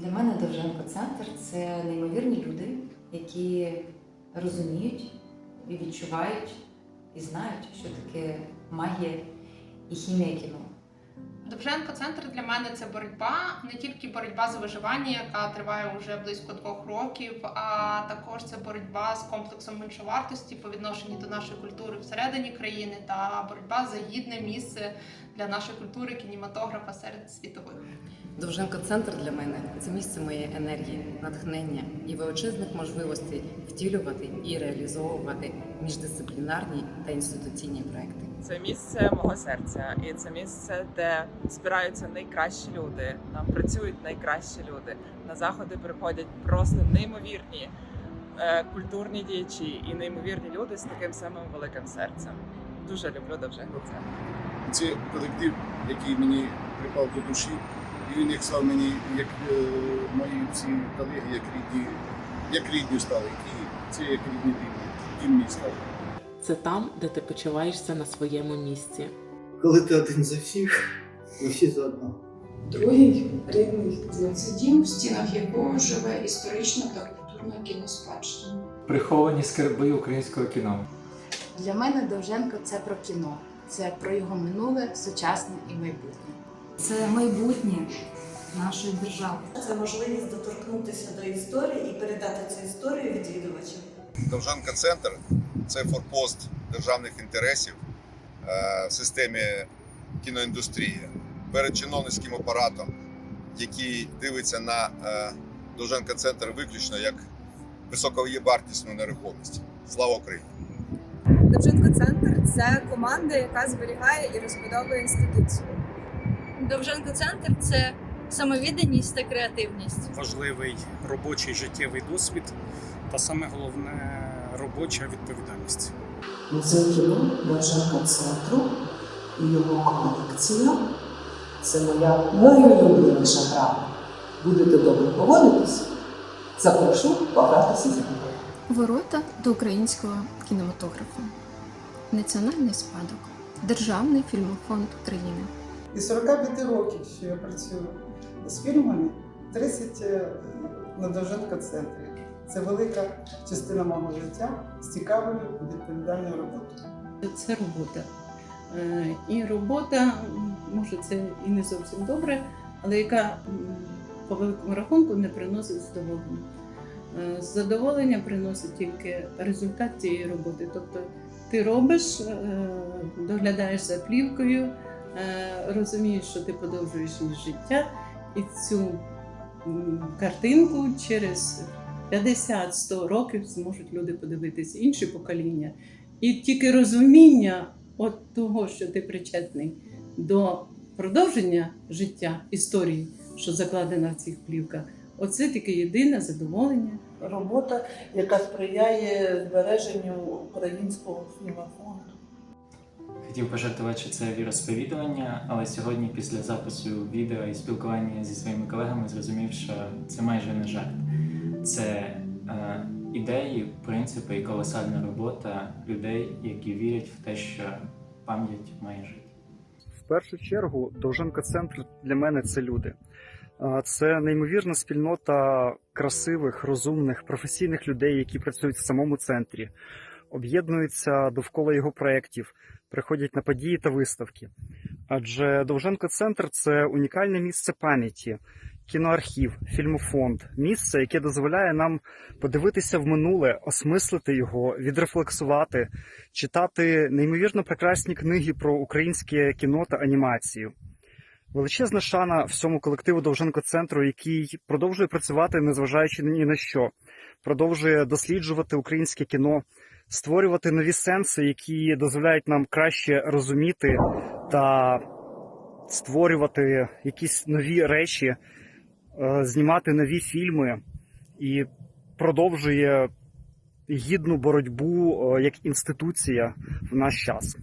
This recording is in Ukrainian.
Для мене Довженко центр це неймовірні люди, які розуміють і відчувають і знають, що таке магія і хімія кіно. Довженко центр для мене це боротьба, не тільки боротьба за виживання, яка триває вже близько двох років, а також це боротьба з комплексом меншовартості по відношенню до нашої культури всередині країни та боротьба за гідне місце для нашої культури кінематографа серед світових. Довженко центр для мене це місце моєї енергії, натхнення і величезних можливостей втілювати і реалізовувати міждисциплінарні та інституційні проекти. Це місце мого серця, і це місце, де збираються найкращі люди. Там працюють найкращі люди. На заходи приходять просто неймовірні е, культурні діячі і неймовірні люди з таким самим великим серцем. Дуже люблю Довженко. Це колектив, який мені припав до душі, і він як став мені, як е, мої всі колеги, як рідні, як рідні стали. І це як рідні дім, дім мій. Це там, де ти почуваєшся на своєму місці. Коли ти один за всіх, і всі за одного. Другий рідний дім це дім, в стінах якого живе історична та культурна кіноспадщина. Приховані скарби українського кіно. Для мене Довженко це про кіно, це про його минуле, сучасне і майбутнє. Це майбутнє нашої держави. Це можливість доторкнутися до історії і передати цю історію відвідувачам. Довжанка центр це форпост державних інтересів е, в системі кіноіндустрії перед чиновницьким апаратом, який дивиться на е, Довженка центр виключно як високовартісну нерухомість. Слава Україні! Довженко центр це команда, яка зберігає і розбудовує інституцію. Довженко центр це самовідданість та креативність. Важливий робочий життєвий досвід та саме головне робоча відповідальність. Музей кіно Довженка центру і його колекція це моя найулюбленіша гра. Будете добре поводитись, запрошу погратися зі мною. Ворота до українського кінематографу. Національний спадок. Державний фільмофонд України. І 45 років, що я працюю з фільмами, 30 е, на Довженка центрі. Це велика частина мого життя з цікавою відповідальною роботою. Це робота. Е, І робота, може, це і не зовсім добре, але яка по великому рахунку не приносить задоволення. Е, Задоволення приносить тільки результат цієї роботи. Тобто ти робиш, доглядаєш за плівкою, розумієш, що ти подовжуєш життя, і цю картинку через 50-100 років зможуть люди подивитися, інші покоління. І тільки розуміння от того, що ти причетний до продовження життя історії, що закладена в цих плівках, оце тільки єдине задоволення. Робота, яка сприяє збереженню українського фільмофонду. Хотів пожартувати, що це віросповідування, але сьогодні, після запису відео і спілкування зі своїми колегами, зрозумів, що це майже не жарт. Це е, ідеї, принципи і колосальна робота людей, які вірять в те, що пам'ять має жити. В першу чергу Довженко центр для мене це люди. Це неймовірна спільнота красивих, розумних, професійних людей, які працюють в самому центрі, об'єднуються довкола його проєктів, приходять на події та виставки. Адже Довженко центр це унікальне місце пам'яті, кіноархів, фільмофонд, місце, яке дозволяє нам подивитися в минуле, осмислити його, відрефлексувати, читати неймовірно прекрасні книги про українське кіно та анімацію. Величезна шана всьому колективу Довженко центру, який продовжує працювати, незважаючи ні на що, продовжує досліджувати українське кіно, створювати нові сенси, які дозволяють нам краще розуміти та створювати якісь нові речі, е, знімати нові фільми і продовжує гідну боротьбу е, як інституція в наш час.